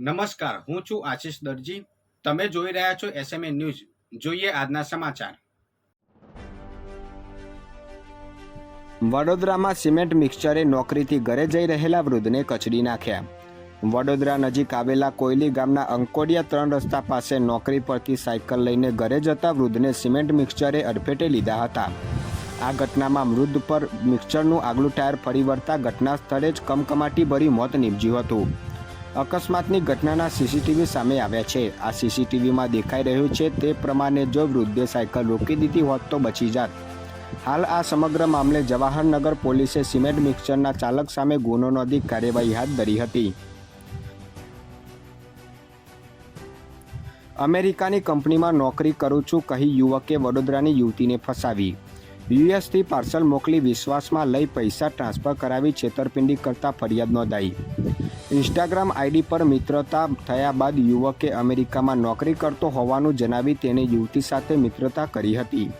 નમસ્કાર, હું છું આશીષ દરજી. તમે જોઈ રહ્યા છો એસએમએ ન્યૂઝ જોઈએ આજના સમાચાર. વડોદરામાં સિમેન્ટ મિક્સચરે નોકરીથી ઘરે જઈ રહેલા વૃદ્ધને કચડી નાખ્યા. વડોદરા નજીક આવેલા કોયલી ગામના અંકોડિયા ત્રણ રસ્તા પાસે નોકરી પરથી સાયકલ લઈને ઘરે જતા વૃદ્ધને સિમેન્ટ મિક્સચરે અડફેટે લીધા હતા. આ ઘટનામાં મૃદ્ધ પર મિક્સચરનું આગલું ટાયર ફરી વળતા ઘટના સ્થળે જ કમકમાટી ભરી મોત નીપજ્યું હતું. અકસ્માતની ઘટનાના સીસીટીવી સામે આવ્યા છે. આ સીસીટીવીમાં દેખાઈ રહ્યું છે તે પ્રમાણે જો વૃદ્ધે સાયકલ રોકી દીધી હોત તો બચી જાત. હાલ આ સમગ્ર મામલે જવાહરનગર પોલીસે સિમેન્ટ મિક્સચરના ચાલક સામે ગુનો નોંધી કાર્યવાહી હાથ ધરી હતી. અમેરિકાની કંપનીમાં નોકરી કરું છું કહી યુવકે વડોદરાની યુવતીને ફસાવી. યુએસથી પાર્સલ મોકલી વિશ્વાસમાં લઈ પૈસા ટ્રાન્સફર કરાવી છેતરપિંડી કરતા ફરિયાદ નોંધાઈ. ઇન્સ્ટાગ્રામ આઈડી પર મિત્રતા થયા બાદ યુવકે અમેરિકામાં નોકરી કરતો હોવાનું જણાવી તેને યુવતી સાથે મિત્રતા કરી હતી.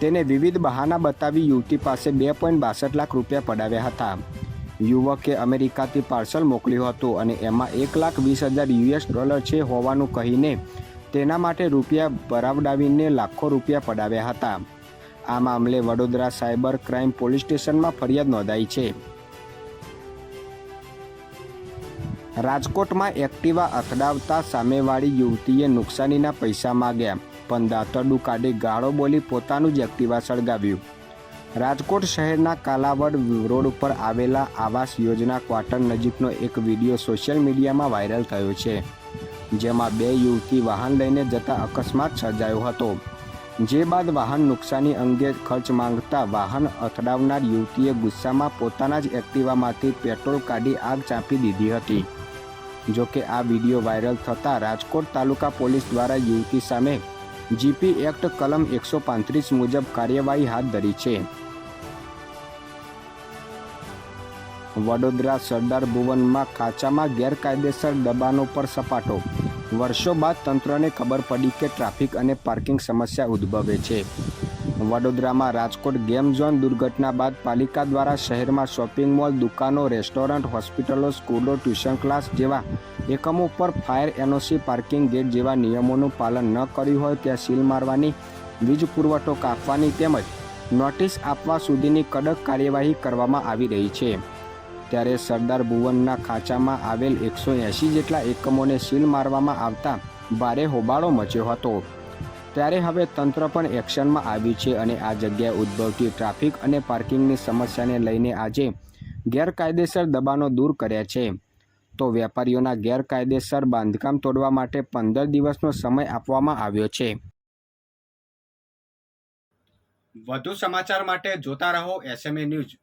તેને વિવિધ બહાના બતાવી યુવતી પાસે બે પોઈન્ટ બાસઠ લાખ રૂપિયા પડાવ્યા હતા. યુવકે અમેરિકાથી પાર્સલ મોકલ્યું હતું અને એમાં એક લાખ વીસ હજાર યુએસ ડોલર છે હોવાનું કહીને તેના માટે રૂપિયા ભરાવડાવીને લાખો રૂપિયા પડાવ્યા હતા. આ મામલે વડોદરા સાયબર ક્રાઇમ પોલીસ સ્ટેશનમાં ફરિયાદ નોંધાઈ છે. રાજકોટમાં એક્ટિવા અથડાવતા સામેવાળી યુવતીએ નુકસાનીના પૈસા માગ્યા, પણ દાંતરડું કાઢી ગાળો બોલી પોતાનું જ એક્ટિવા સળગાવ્યું. રાજકોટ શહેરના કાલાવડ રોડ ઉપર આવેલા આવાસ યોજના ક્વાર્ટર નજીકનો એક વીડિયો સોશિયલ મીડિયામાં વાયરલ થયો છે, જેમાં બે યુવતી વાહન લઈને જતા અકસ્માત સર્જાયો હતો. જે બાદ વાહન નુકસાની અંગે ખર્ચ માંગતા વાહન અથડાવનાર યુવતીએ ગુસ્સામાં પોતાના જ એક્ટિવામાંથી પેટ્રોલ કાઢી આગ ચાંપી દીધી હતી. જોકે આ વીડિયો વાયરલ થતાં રાજકોટ તાલુકા પોલીસ દ્વારા યુવતી સામે જીપી એક્ટ કલમ એકસો પાંત્રીસ મુજબ કાર્યવાહી હાથ ધરી છે. વડોદરા સરદાર ભુવનમાં કાચામાં ગેરકાયદેસર દબાણો પર સપાટો. વર્ષો બાદ તંત્રને ખબર પડી કે ટ્રાફિક અને પાર્કિંગ સમસ્યા ઉદ્ભવે છે. વડોદરામાં રાજકોટ ગેમ ઝોન દુર્ઘટના બાદ પાલિકા દ્વારા શહેરમાં શોપિંગ મોલ, દુકાનો, રેસ્ટોરન્ટ, હોસ્પિટલો, સ્કૂલો, ટ્યુશન ક્લાસ જેવા એકમો પર ફાયર એનઓસી પાર્કિંગ ગેટ જેવા નિયમોનું પાલન ન કર્યું હોય ત્યાં સીલ મારવાની વીજ પુરવઠો કાપવાની તેમજ નોટિસ આપવા સુધીની કડક કાર્યવાહી કરવામાં આવી રહી છે. ત્યારે સરદાર ભુવનના ખાંચામાં આવેલ એકસો એંશી જેટલા એકમોને સીલ મારવામાં આવતા ભારે હોબાળો મચ્યો હતો. ત્યારે હવે તંત્ર પણ એક્શનમાં આવ્યું છે અને આ જગ્યાએ ઉદ્ભવતી ટ્રાફિક અને પાર્કિંગની સમસ્યાને લઈને આજે ગેરકાયદેસર દબાણો દૂર કર્યા છે. તો વેપારીઓના ગેરકાયદેસર બાંધકામ તોડવા માટે પંદર દિવસનો સમય આપવામાં આવ્યો છે. વધુ સમાચાર માટે જોતા રહો એસએમએ ન્યૂઝ